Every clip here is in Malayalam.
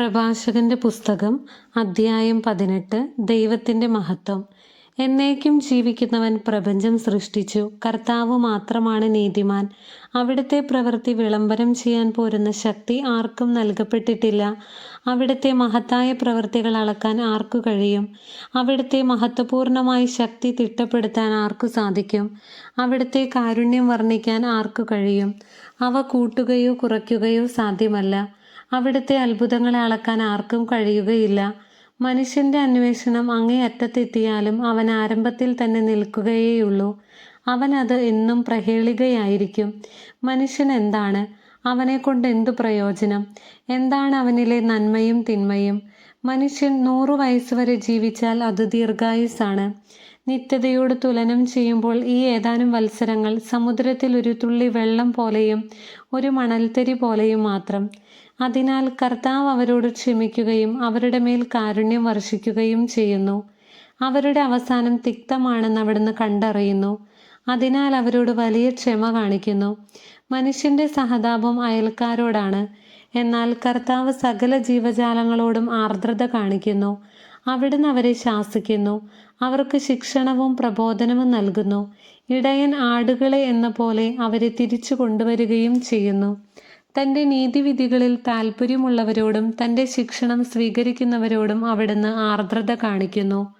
പ്രഭാഷകന്റെ പുസ്തകം അദ്ധ്യായം പതിനെട്ട് ദൈവത്തിന്റെ മഹത്വം. എന്നേക്കും ജീവിക്കുന്നവൻ പ്രപഞ്ചം സൃഷ്ടിച്ചു. കർത്താവ് മാത്രമാണ് നീതിമാൻ. അവിടുത്തെ പ്രവൃത്തി വിളംബരം ചെയ്യാൻ പോരുന്ന ശക്തി ആർക്കും നൽകപ്പെട്ടിട്ടില്ല. അവിടുത്തെ മഹത്തായ പ്രവൃത്തികൾ അളക്കാൻ ആർക്കു കഴിയും? അവിടുത്തെ മഹത്വപൂർണമായ ശക്തി തിട്ടപ്പെടുത്താൻ ആർക്കു സാധിക്കും? അവിടുത്തെ കാരുണ്യം വർണിക്കാൻ ആർക്കു കഴിയും? അവ കൂട്ടുകയോ കുറയ്ക്കുകയോ സാധ്യമല്ല. അവിടുത്തെ അത്ഭുതങ്ങളെ അളക്കാൻ ആർക്കും കഴിയുകയില്ല. മനുഷ്യന്റെ അന്വേഷണം അങ്ങേ അറ്റത്തെത്തിയാലും അവൻ ആരംഭത്തിൽ തന്നെ നിൽക്കുകയേയുള്ളൂ. അവൻ അത് എന്നും പ്രഹേളികയായിരിക്കും. മനുഷ്യൻ എന്താണ്? അവനെ കൊണ്ട് എന്തു പ്രയോജനം? എന്താണ് അവനിലെ നന്മയും തിന്മയും? മനുഷ്യൻ നൂറു വയസ്സ് വരെ ജീവിച്ചാൽ അത് ദീർഘായുസാണ് നിത്യതയോട് തുലനം ചെയ്യുമ്പോൾ ഈ ഏതാനും വത്സരങ്ങൾ സമുദ്രത്തിൽ ഒരു തുള്ളി വെള്ളം പോലെയും ഒരു മണൽത്തരി പോലെയും മാത്രം. അതിനാൽ കർത്താവ് അവരോട് ക്ഷമിക്കുകയും അവരുടെ മേൽ കാരുണ്യം വർഷിക്കുകയും ചെയ്യുന്നു. അവരുടെ അവസാനം തിക്തമാണെന്ന് അവിടുന്ന് കണ്ടറിയുന്നു. അതിനാൽ അവരോട് വലിയ ക്ഷമ കാണിക്കുന്നു. മനുഷ്യന്റെ സഹതാപം അയൽക്കാരോടാണ്. എന്നാൽ കർത്താവ് സകല ജീവജാലങ്ങളോടും ആർദ്രത കാണിക്കുന്നു. അവിടുന്ന് അവരെ ശാസിക്കുന്നു. അവർക്ക് ശിക്ഷണവും പ്രബോധനവും നൽകുന്നു. ഇടയൻ ആടുകളെ എന്ന പോലെ അവരെ തിരിച്ചു കൊണ്ടുവരികയും ചെയ്യുന്നു. തന്റെ നീതിവിധികളിൽ താല്പര്യമുള്ളവരോടും തന്റെ ശിക്ഷണം സ്വീകരിക്കുന്നവരോടും അവിടുന്ന് ആർദ്രത കാണിക്കുന്നു.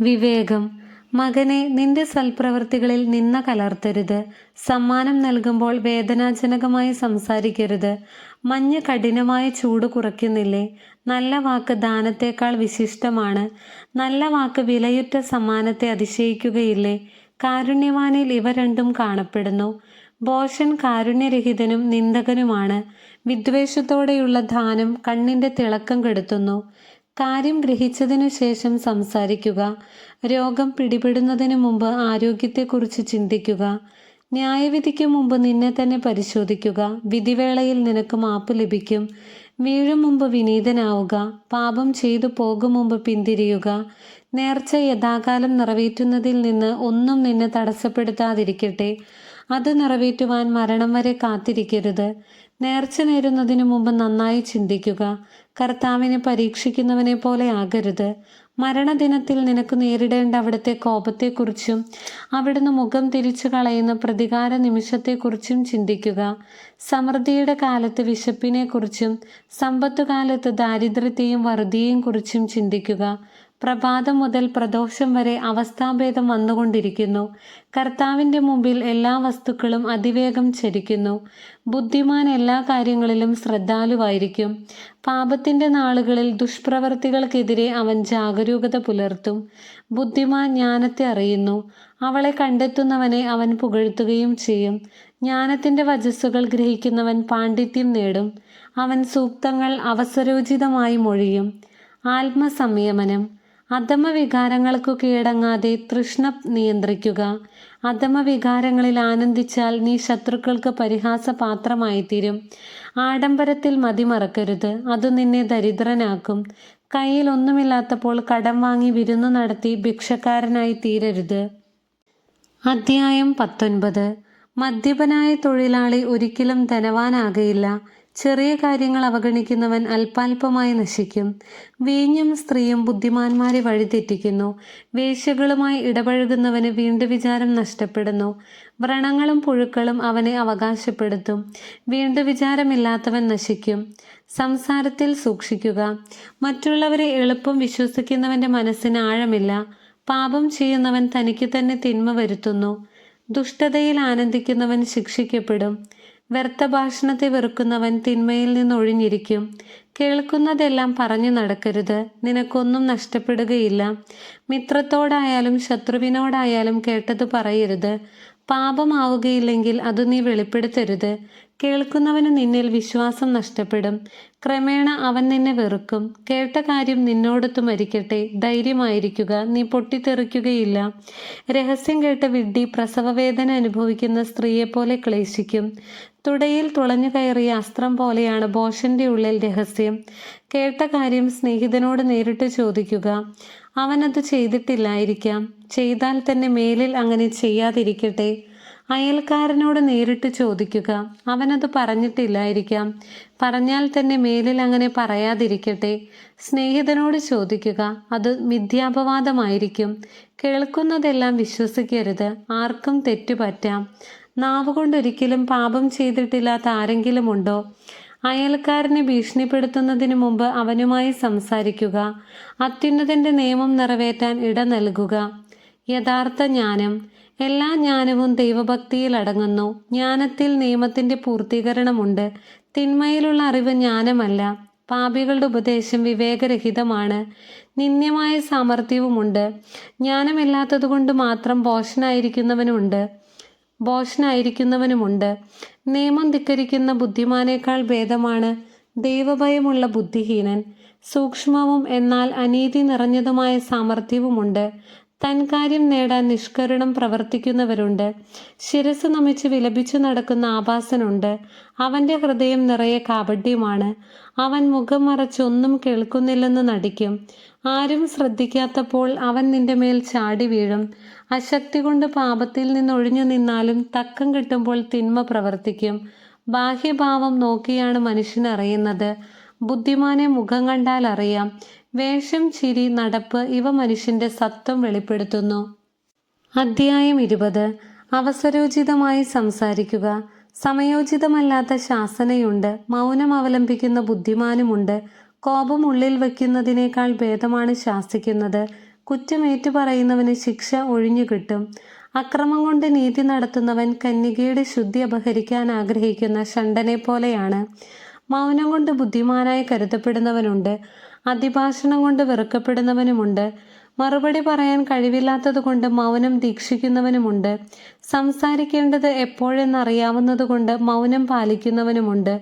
വിവേകം മകനെ നിന്റെ സൽപ്രവൃത്തികളിൽ നിന്ന കലർത്തരുത്. സമ്മാനം നൽകുമ്പോൾ വേദനാജനകമായി സംസാരിക്കരുത്. മഞ്ഞ് കഠിനമായ ചൂട് കുറയ്ക്കുന്നില്ലേ? നല്ല വാക്ക് ദാനത്തേക്കാൾ വിശിഷ്ടമാണ്. നല്ല വാക്ക് വിലയുറ്റ സമ്മാനത്തെ അതിശയിക്കുകയില്ലേ? കാരുണ്യവാനിൽ ഇവ രണ്ടും കാണപ്പെടുന്നു. ബോഷൻ കാരുണ്യരഹിതനും നിന്ദകനുമാണ്. വിദ്വേഷത്തോടെയുള്ള ധാനം കണ്ണിന്റെ തിളക്കം കെടുത്തുന്നു. കാര്യം ഗ്രഹിച്ചതിനു ശേഷം സംസാരിക്കുക. രോഗം പിടിപെടുന്നതിന് മുമ്പ് ആരോഗ്യത്തെക്കുറിച്ച് ചിന്തിക്കുക. ന്യായവിധിക്ക് മുമ്പ് നിന്നെ തന്നെ പരിശോധിക്കുക. വിധിവേളയിൽ നിനക്ക് മാപ്പ് ലഭിക്കും. വീഴും മുമ്പ് വിനീതനാവുക. പാപം ചെയ്തു പോകും മുമ്പ് പിന്തിരിയുക. നേർച്ച യഥാകാലം നിറവേറ്റുന്നതിൽ നിന്ന് ഒന്നും നിന്നെ തടസ്സപ്പെടുത്താതിരിക്കട്ടെ. അത് നിറവേറ്റുവാൻ മരണം വരെ കാത്തിരിക്കരുത്. നേർച്ച നേരുന്നതിനു മുമ്പ് നന്നായി ചിന്തിക്കുക. കർത്താവിനെ പരീക്ഷിക്കുന്നവനെ പോലെ ആകരുത്. മരണദിനത്തിൽ നിനക്ക് നേരിടേണ്ട അവിടുത്തെ കോപത്തെക്കുറിച്ചും അവിടുന്ന് മുഖം തിരിച്ചു കളയുന്ന പ്രതികാര നിമിഷത്തെക്കുറിച്ചും ചിന്തിക്കുക. സമൃദ്ധിയുടെ കാലത്ത് വിശപ്പിനെക്കുറിച്ചും സമ്പത്തുകാലത്ത് ദാരിദ്ര്യത്തെയും വറുതിയെയും കുറിച്ചും ചിന്തിക്കുക. പ്രഭാതം മുതൽ പ്രദോഷം വരെ അവസ്ഥാഭേദം വന്നുകൊണ്ടിരിക്കുന്നു. കർത്താവിന്റെ മുമ്പിൽ എല്ലാ വസ്തുക്കളും അതിവേഗം ചരിക്കുന്നു. ബുദ്ധിമാൻ എല്ലാ കാര്യങ്ങളിലും ശ്രദ്ധാലുവായിരിക്കും. പാപത്തിന്റെ നാളുകളിൽ ദുഷ്പ്രവർത്തികൾക്കെതിരെ അവൻ ജാഗരൂകത പുലർത്തും. ബുദ്ധിമാൻ ജ്ഞാനത്തെ അറിയുന്നു. അവളെ കണ്ടെത്തുന്നവനെ അവൻ പുകഴ്ത്തുകയും ചെയ്യും. ജ്ഞാനത്തിന്റെ വജസ്സുകൾ ഗ്രഹിക്കുന്നവൻ പാണ്ഡിത്യം നേടും. അവൻ സൂക്തങ്ങൾ അവസരോചിതമായി മൊഴിയും. ആത്മസംയമനം. അധമ വികാരങ്ങൾക്കു കീഴടങ്ങാതെ തൃഷ്ണ നിയന്ത്രിക്കുക. അധമവികാരങ്ങളിൽ ആനന്ദിച്ചാൽ നീ ശത്രുക്കൾക്ക് പരിഹാസപാത്രമായി തീരും ആഡംബരത്തിൽ മതിമറക്കരുത്. അത് നിന്നെ ദരിദ്രനാക്കും. കയ്യിൽ ഒന്നുമില്ലാത്തപ്പോൾ കടം വാങ്ങി വിരുന്നു നടത്തി ഭിക്ഷക്കാരനായി തീരരുത്. അധ്യായം പത്തൊൻപത്. മദ്യപനായ തൊഴിലാളി ഒരിക്കലും ധനവാനാകയില്ല. ചെറിയ കാര്യങ്ങൾ അവഗണിക്കുന്നവൻ അല്പാൽപമായി നശിക്കും. വീഞ്ഞും സ്ത്രീയും ബുദ്ധിമാന്മാരെ വഴിതെറ്റിക്കുന്നു. വേശ്യകളുമായി ഇടപഴകുന്നവന് വീണ്ടു വിചാരം നഷ്ടപ്പെടുന്നു. വ്രണങ്ങളും പുഴുക്കളും അവനെ അവകാശപ്പെടുത്തും. വീണ്ടു വിചാരമില്ലാത്തവൻ നശിക്കും. സംസാരത്തിൽ സൂക്ഷിക്കുക. മറ്റുള്ളവരെ എളുപ്പം വിശ്വസിക്കുന്നവന്റെ മനസ്സിന് ആഴമില്ല. പാപം ചെയ്യുന്നവൻ തനിക്ക് തന്നെ തിന്മ വരുത്തുന്നു. ദുഷ്ടതയിൽ ആനന്ദിക്കുന്നവൻ ശിക്ഷിക്കപ്പെടും. വ്യർത്ഥ ഭാഷണത്തെ വെറുക്കുന്നവൻ തിന്മയിൽ നിന്നൊഴിഞ്ഞിരിക്കും. കേൾക്കുന്നതെല്ലാം പറഞ്ഞു നടക്കരുത്. നിനക്കൊന്നും നഷ്ടപ്പെടുകയില്ല. മിത്രത്തോടായാലും ശത്രുവിനോടായാലും കേട്ടത് പറയരുത്. പാപമാവുകയില്ലെങ്കിൽ അത് നീ വെളിപ്പെടുത്തരുത്. കേൾക്കുന്നവന് നിന്നിൽ വിശ്വാസം നഷ്ടപ്പെടും. ക്രമേണ അവൻ നിന്നെ വെറുക്കും. കേട്ട കാര്യം നിന്നോടൊത്ത് മരിക്കട്ടെ. ധൈര്യമായിരിക്കുക. നീ പൊട്ടിത്തെറിക്കുകയില്ല. രഹസ്യം കേട്ട വിഡ്ഢി പ്രസവവേദന അനുഭവിക്കുന്ന സ്ത്രീയെപ്പോലെ ക്ലേശിക്കും. തുടയിൽ തുളഞ്ഞു കയറിയ അസ്ത്രം പോലെയാണ് ബോഷന്റെ ഉള്ളിൽ രഹസ്യം. കേട്ട കാര്യം സ്നേഹിതനോട് നേരിട്ട് ചോദിക്കുക. അവനത് ചെയ്തിട്ടില്ലായിരിക്കാം. ചെയ്താൽ തന്നെ മേലിൽ അങ്ങനെ ചെയ്യാതിരിക്കട്ടെ. അയൽക്കാരനോട് നേരിട്ട് ചോദിക്കുക. അവനത് പറഞ്ഞിട്ടില്ലായിരിക്കാം. പറഞ്ഞാൽ തന്നെ മേലിൽ അങ്ങനെ പറയാതിരിക്കട്ടെ. സ്നേഹിതനോട് ചോദിക്കുക. അത് മിഥ്യാപവാദമായിരിക്കും. കേൾക്കുന്നതെല്ലാം വിശ്വസിക്കരുത്. ആർക്കും തെറ്റുപറ്റാം. നാവുകൊണ്ടൊരിക്കലും പാപം ചെയ്തിട്ടില്ലാത്ത ആരെങ്കിലും ഉണ്ടോ അയൽക്കാരനെ ഭീഷണിപ്പെടുത്തുന്നതിന് മുമ്പ് അവനുമായി സംസാരിക്കുക. അത്യുന്നതന്റെ നിയമം നിറവേറ്റാൻ ഇട നൽകുക. യഥാർത്ഥ ജ്ഞാനം. എല്ലാ ജ്ഞാനവും ദൈവഭക്തിയിൽ അടങ്ങുന്നു. ജ്ഞാനത്തിൽ നിയമത്തിന്റെ പൂർത്തീകരണമുണ്ട്. തിന്മയിലുള്ള അറിവ് ജ്ഞാനമല്ല. പാപികളുടെ ഉപദേശം വിവേകരഹിതമാണ്. നിന്ദ്യമായ സാമർഥ്യവുമുണ്ട്. ജ്ഞാനമില്ലാത്തതുകൊണ്ട് മാത്രം ബോഷനായിരിക്കുന്നവനുമുണ്ട് ബോഷനായിരിക്കുന്നവനുമുണ്ട് നിയമം ധിക്കരിക്കുന്ന ബുദ്ധിമാനേക്കാൾ ഭേദമാണ് ദൈവഭയമുള്ള ബുദ്ധിഹീനൻ. സൂക്ഷ്മവും എന്നാൽ അനീതി നിറഞ്ഞതുമായ സാമർഥ്യവുമുണ്ട്. തൻ കാര്യം നേടാൻ നിഷ്കരണം പ്രവർത്തിക്കുന്നവരുണ്ട്. ശിരസ് നമിച്ച് വിലപിച്ചു നടക്കുന്ന ആഭാസനുണ്ട് അവന്റെ ഹൃദയം നിറയെ കാപഡ്യമാണ് അവൻ മുഖം മറച്ചൊന്നും കേൾക്കുന്നില്ലെന്ന് നടിക്കും. ആരും ശ്രദ്ധിക്കാത്തപ്പോൾ അവൻ നിന്റെ മേൽ ചാടി വീഴും. അശക്തി കൊണ്ട് പാപത്തിൽ നിന്ന് ഒഴിഞ്ഞു നിന്നാലും തക്കം കിട്ടുമ്പോൾ തിന്മ പ്രവർത്തിക്കും. ബാഹ്യഭാവം നോക്കിയാണ് മനുഷ്യൻ അറിയുന്നത്. ബുദ്ധിമാനെ മുഖം കണ്ടാൽ അറിയാം. വേഷം ചിരി നടപ്പ് ഇവ മനുഷ്യന്റെ സത്വം വെളിപ്പെടുത്തുന്നു. അധ്യായം ഇരുപത്. അവസരോചിതമായി സംസാരിക്കുക. സമയോചിതമല്ലാത്ത ശാസനയുണ്ട്. മൗനം അവലംബിക്കുന്ന ബുദ്ധിമാനുമുണ്ട്. കോപം ഉള്ളിൽ വയ്ക്കുന്നതിനേക്കാൾ ഭേദമാണ് ശാസിക്കുന്നത്. കുറ്റമേറ്റു പറയുന്നവന് ശിക്ഷ ഒഴിഞ്ഞു കിട്ടും. അക്രമം കൊണ്ട് നീതി നടത്തുന്നവൻ കന്യകയുടെ ശുദ്ധി അപഹരിക്കാൻ ആഗ്രഹിക്കുന്ന ഷണ്ടനെ പോലെയാണ്. മൗനം കൊണ്ട് ബുദ്ധിമാനായി കരുതപ്പെടുന്നവനുണ്ട്. അതിഭാഷണം കൊണ്ട് വെറുക്കപ്പെടുന്നവനുമുണ്ട്. മറുപടി പറയാൻ കഴിവില്ലാത്തത് കൊണ്ട് മൗനം ദീക്ഷിക്കുന്നവനുമുണ്ട്. സംസാരിക്കേണ്ടത് എപ്പോഴെന്നറിയാവുന്നതുകൊണ്ട് മൗനം പാലിക്കുന്നവനുമുണ്ട്.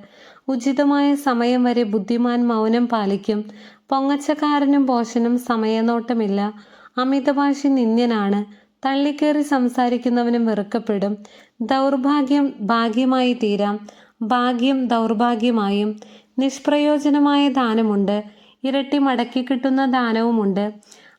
ഉചിതമായ സമയം വരെ ബുദ്ധിമാൻ മൗനം പാലിക്കും. പൊങ്ങച്ചക്കാരനും പോഷനും സമയനോട്ടമില്ല. അമിതഭാഷി നിന്ദ്യനാണ്. തള്ളിക്കേറി സംസാരിക്കുന്നവനും വെറുക്കപ്പെടും. ദൗർഭാഗ്യം ഭാഗ്യമായി തീരാം. ഭാഗ്യം ദൗർഭാഗ്യമായും നിഷ്പ്രയോജനമായ ദാനമുണ്ട്. ഇരട്ടി മടക്കി കിട്ടുന്ന ദാനവുമുണ്ട്.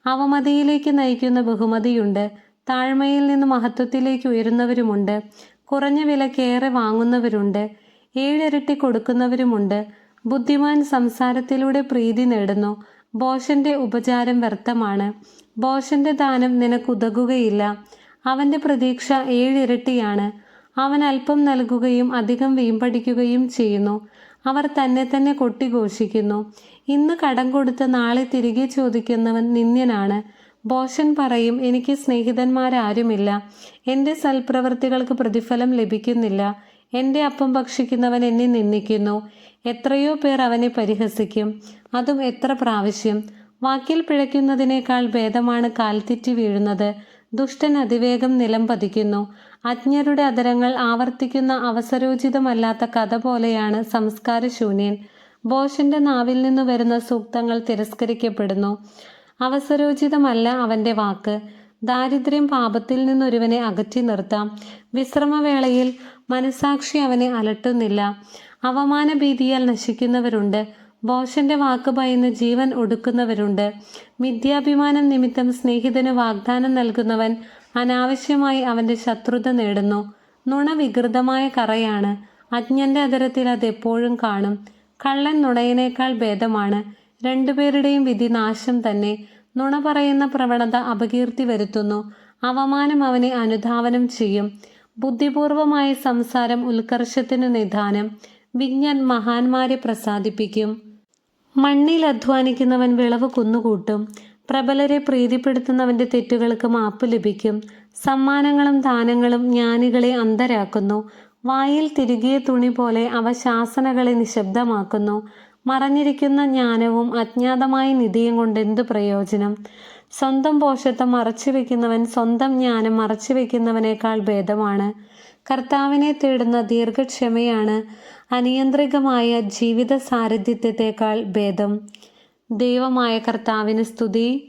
അവമതിയിലേക്ക് നയിക്കുന്ന ബഹുമതിയുണ്ട്. താഴ്മയിൽ നിന്ന് മഹത്വത്തിലേക്ക് ഉയരുന്നവരുമുണ്ട്. കുറഞ്ഞ വിലക്കേറെ വാങ്ങുന്നവരുണ്ട്. ഏഴിരട്ടി കൊടുക്കുന്നവരുമുണ്ട്. ബുദ്ധിമാൻ സംസാരത്തിലൂടെ പ്രീതി നേടുന്നു. ബോഷന്റെ ഉപചാരം വ്യർത്ഥമാണ്. ബോഷന്റെ ദാനം നിനക്കുതകുകയില്ല അവന്റെ പ്രതീക്ഷ ഏഴിരട്ടിയാണ്. അവൻ അല്പം നൽകുകയും അധികം വീമ്പടിക്കുകയും ചെയ്യുന്നു. അവർ തന്നെ തന്നെ കൊട്ടിഘോഷിക്കുന്നു ഇന്ന് കടം കൊടുത്ത് നാളെ തിരികെ ചോദിക്കുന്നവൻ നിന്ദ്യനാണ്. ബോഷൻ പറയും എനിക്ക് സ്നേഹിതന്മാരാരുമില്ല. എന്റെ സൽപ്രവൃത്തികൾക്ക് പ്രതിഫലം ലഭിക്കുന്നില്ല. എന്റെ അപ്പം ഭക്ഷിക്കുന്നവൻ എന്നെ നിന്ദിക്കുന്നു. എത്രയോ പേർ അവനെ പരിഹസിക്കും. അതും എത്ര പ്രാവശ്യം. വാക്കിൽ പിഴയ്ക്കുന്നതിനേക്കാൾ ഭേദമാണ് കാൽത്തിറ്റി വീഴുന്നത്. ദുഷ്ടൻ അതിവേഗം നിലം പതിക്കുന്നു. അജ്ഞരുടെ അതരങ്ങൾ ആവർത്തിക്കുന്ന അവസരോചിതമല്ലാത്ത കഥ പോലെയാണ് സംസ്കാരശൂന്യൻ. ബോഷന്റെ നാവിൽ നിന്ന് വരുന്ന സൂക്തങ്ങൾ തിരസ്കരിക്കപ്പെടുന്നു. അവസരോചിതമല്ല അവന്റെ വാക്ക്. ദാരിദ്ര്യം പാപത്തിൽ നിന്നൊരുവനെ അകറ്റി നിർത്താം. വിശ്രമവേളയിൽ മനസാക്ഷി അവനെ അലട്ടുന്നില്ല. അവമാന ഭീതിയാൽ നശിക്കുന്നവരുണ്ട്. ബോഷന്റെ വാക്ക് ഭയന്ന് ജീവൻ ഒടുക്കുന്നവരുണ്ട്. മിഥ്യാഭിമാനം നിമിത്തം സ്നേഹിതന് വാഗ്ദാനം നൽകുന്നവൻ അനാവശ്യമായി അവന്റെ ശത്രുത നേടുന്നു. നുണ വികൃതമായ കറയാണ്. അജ്ഞന്റെ അതരത്തിൽ അത് എപ്പോഴും കാണും. കള്ളൻ നുണയനേക്കാൾ ഭേദമാണ്. രണ്ടുപേരുടെയും വിധി നാശം തന്നെ. നുണ പറയുന്ന പ്രവണത അപകീർത്തി വരുത്തുന്നു. അവമാനം അവനെ അനുധാവനം ചെയ്യും. ബുദ്ധിപൂർവമായ സംസാരം ഉത്കർഷത്തിനു നിധാനം. വിജ്ഞൻ മഹാന്മാരെ പ്രസാദിപ്പിക്കും. മണ്ണിൽ അധ്വാനിക്കുന്നവൻ വിളവ് കുന്നുകൂട്ടും പ്രബലരെ പ്രീതിപ്പെടുത്തുന്നവന്റെ തെറ്റുകൾക്ക് മാപ്പ് ലഭിക്കും സമ്മാനങ്ങളും ദാനങ്ങളും ജ്ഞാനികളെ അന്തരാക്കുന്നു വായിൽ തിരികിയ തുണി പോലെ അവ ശാസനകളെ നിശബ്ദമാക്കുന്നു മറഞ്ഞിരിക്കുന്ന ജ്ഞാനവും അജ്ഞാതമായ നിധിയും കൊണ്ട് എന്ത് പ്രയോജനം? സ്വന്തം പോഷത്വം മറച്ചു വെക്കുന്നവൻ സ്വന്തം ജ്ഞാനം മറച്ചു വെക്കുന്നവനേക്കാൾ ഭേദമാണ്. കർത്താവിനെ തേടുന്ന ദീർഘക്ഷമയാണ് അനിയന്ത്രികമായ ജീവിത സാരഥ്യത്തെക്കാൾ ഭേദം. ദൈവമായ കർത്താവിന് സ്തുതി.